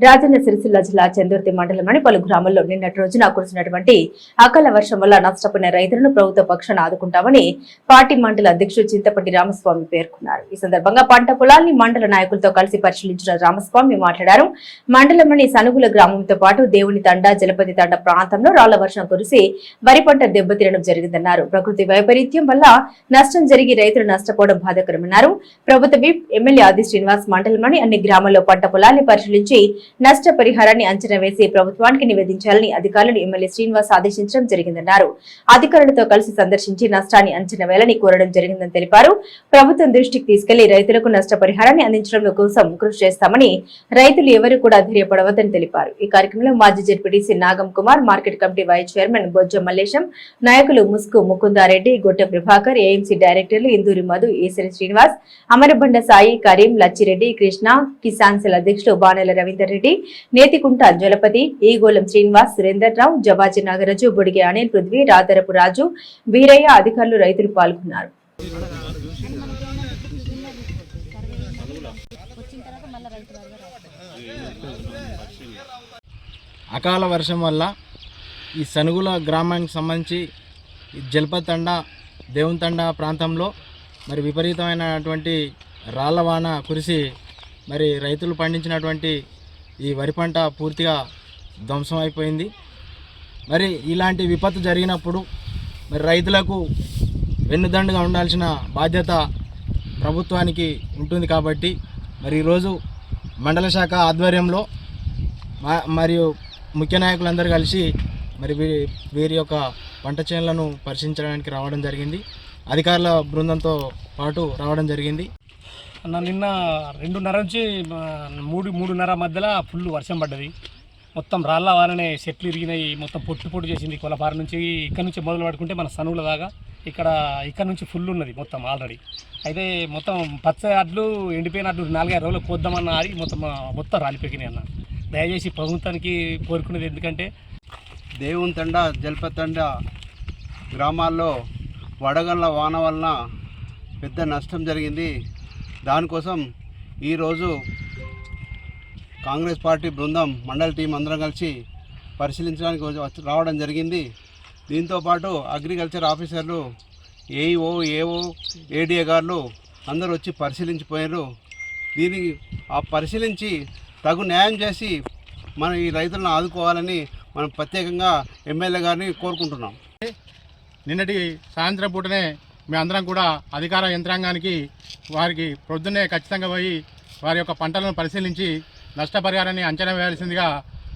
రాజన్న సిరిసిల్ల జిల్లా చందుర్తి మండలంలోని పలు గ్రామాల్లో నిన్నటి రోజున కురిసినటువంటి అకాల వర్షం వల్ల నష్టపోయిన రైతులను ప్రభుత్వ పక్షాన ఆదుకుంటామని పార్టీ మండల అధ్యక్షుడు చింతపండి రామస్వామి పేర్కొన్నారు. ఈ సందర్భంగా పంట పొలాల్ని మండల నాయకులతో కలిసి పరిశీలించిన రామస్వామి మాట్లాడారు. మండలంలోని సనుగుల గ్రామంతో పాటు దేవుని తండ జలపతి తండ ప్రాంతంలో రాళ్ళ వర్షం కురిసి వరి పంట దెబ్బతినడం జరిగిందన్నారు. ప్రకృతి వైపరీత్యం వల్ల నష్టం జరిగి రైతులు నష్టపోవడం బాధాకరమన్నారు. ప్రభుత్వ విప్ ఎమ్మెల్యే ఆది శ్రీనివాస్ మండలంలోని అన్ని గ్రామాల్లో పంట పొలాల్ని పరిశీలించి నష్టపరిహారాన్ని అంచనా వేసి ప్రభుత్వానికి నివేదించాలని అధికారులను ఎమ్మెల్యే శ్రీనివాస్ ఆదేశించడం జరిగిందన్నారు. అధికారులతో కలిసి సందర్శించి నష్టాన్ని అంచనా వేయాలని కోరడం జరిగిందని తెలిపారు. ప్రభుత్వం దృష్టికి తీసుకెళ్ళి రైతులకు నష్టపరిహారాన్ని అందించడం కోసం కృషి చేస్తామని రైతులు ఎవరు కూడా ధైర్యపడవద్దని తెలిపారు. ఈ కార్యక్రమంలో మాజీ ZPTC Nagam Kumar market committee vice chairman Bojja Mallesham నాయకులు ముస్కు ముకుందారెడ్డి గొట్టె ప్రభాకర్ ఏఎంసీ డైరెక్టర్లు ఇందూరి మధు ఈశ్వరి శ్రీనివాస్ అమరబండ సాయి కరీం లచ్చిరెడ్డి కృష్ణ కిసాన్ సెల్ అధ్యక్షుడు బాణెల రవీందర్ రెడ్డి నేతికుంట జలపతి ఈగోలం శ్రీనివాస్ సురేందర్ రావు జవాజీ నాగరాజు బుడిగి అనిల్ పృథ్వీ రాదరపు రాజు వీరయ్య అధికారులు రైతులు పాల్గొన్నారు. అకాల వర్షం వల్ల ఈ సనుగుల గ్రామానికి సంబంధించి ఈ జలపతండ దేవునితండ ప్రాంతంలో మరి విపరీతమైనటువంటి రాళ్ళ వాన కురిసి మరి రైతులు పండించినటువంటి ఈ వరి పంట పూర్తిగా ధ్వంసం అయిపోయింది. మరి ఇలాంటి విపత్తు జరిగినప్పుడు మరి రైతులకు వెన్నుదండుగా ఉండాల్సిన బాధ్యత ప్రభుత్వానికి ఉంటుంది కాబట్టి మరి ఈరోజు మండల శాఖ ఆధ్వర్యంలో మా- మరియు ముఖ్య నాయకులందరూ కలిసి మరి వీరి వీరి యొక్క పంట చేనులను పరిశీలించడానికి రావడం జరిగింది. అధికారుల బృందంతో పాటు రావడం జరిగింది. అన్న నిన్న రెండున్నర నుంచి మూడు మూడున్నర మధ్యలో ఫుల్ వర్షం పడ్డది. మొత్తం రాళ్ళ వారనే చెట్లు ఇరిగినాయి మొత్తం పొట్టు పొట్టు చేసింది కొలపారి నుంచి. ఇక్కడ నుంచి మొదలు పడుకుంటే మన సనువుల దాకా ఇక్కడ ఇక్కడ నుంచి ఫుల్ ఉన్నది మొత్తం ఆల్రెడీ అయితే మొత్తం పచ్చ అడ్లు ఎండిపోయిన అడ్లు నాలుగైదు రోజులు కోద్దామన్న ఆడి మొత్తం మొత్తం రాలిపోయినాయి అన్న. దయచేసి ప్రభుత్వానికి కోరుకునేది ఎందుకంటే దేవుని తండ జలపతండ గ్రామాల్లో వడగళ్ళ వాన వలన పెద్ద నష్టం జరిగింది. దానికోసం ఈరోజు కాంగ్రెస్ పార్టీ బృందం మండల టీం అందరం కలిసి పరిశీలించడానికి వచ్చి- రావడం జరిగింది. దీంతోపాటు అగ్రికల్చర్ ఆఫీసర్లు ఏఈఓ ఏఓ ఏడిఏ గారు అందరూ వచ్చి పరిశీలించిపోయారు దీనికి ఆ పరిశీలించి తగు న్యాయం చేసి మన ఈ రైతులను ఆదుకోవాలని మనం ప్రత్యేకంగా ఎమ్మెల్యే గారిని కోరుకుంటున్నాం. నిన్నటి సాయంత్రం పూటనే మేమందరం కూడా అధికార యంత్రాంగానికి వారికి ప్రొద్దున్నే ఖచ్చితంగా పోయి వారి యొక్క పంటలను పరిశీలించి నష్టపరిహారాన్ని అంచనా వేయాల్సిందిగా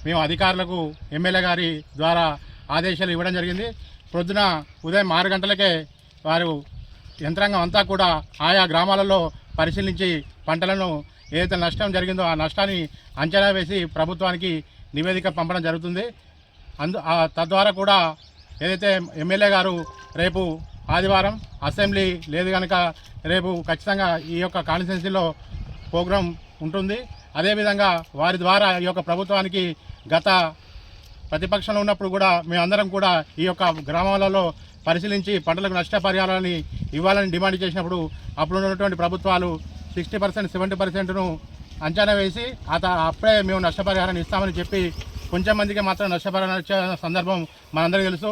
మేము అధికారులకు ఎమ్మెల్యే గారి ద్వారా ఆదేశాలు ఇవ్వడం జరిగింది. ప్రొద్దున ఉదయం ఆరు గంటలకే వారు యంత్రాంగం అంతా కూడా ఆయా గ్రామాలలో పరిశీలించి పంటలను ఏదైతే నష్టం జరిగిందో ఆ నష్టాన్ని అంచనా వేసి ప్రభుత్వానికి నివేదిక పంపడం జరుగుతుంది. అందు తద్వారా కూడా ఏదైతే ఎమ్మెల్యే గారు రేపు ఆదివారం అసెంబ్లీ లేదు కనుక రేపు ఖచ్చితంగా ఈ యొక్క కాన్స్టిట్యున్సీలో ప్రోగ్రాం ఉంటుంది. అదేవిధంగా వారి ద్వారా ఈ యొక్క ప్రభుత్వానికి గత ప్రతిపక్షంలో ఉన్నప్పుడు కూడా మేమందరం కూడా ఈ యొక్క గ్రామాలలో పరిశీలించి పంటలకు నష్టపరిహారాన్ని ఇవ్వాలని డిమాండ్ చేసినప్పుడు అప్పుడు ఉన్నటువంటి ప్రభుత్వాలు సిక్స్టీ పర్సెంట్ సెవెంటీ పర్సెంట్ను అంచనా వేసి అత అప్పుడే మేము నష్టపరిహారాన్ని ఇస్తామని చెప్పి కొంచెం మందికి మాత్రం నష్టపరిహారం ఇచ్చే సందర్భం మనందరికీ తెలుసు.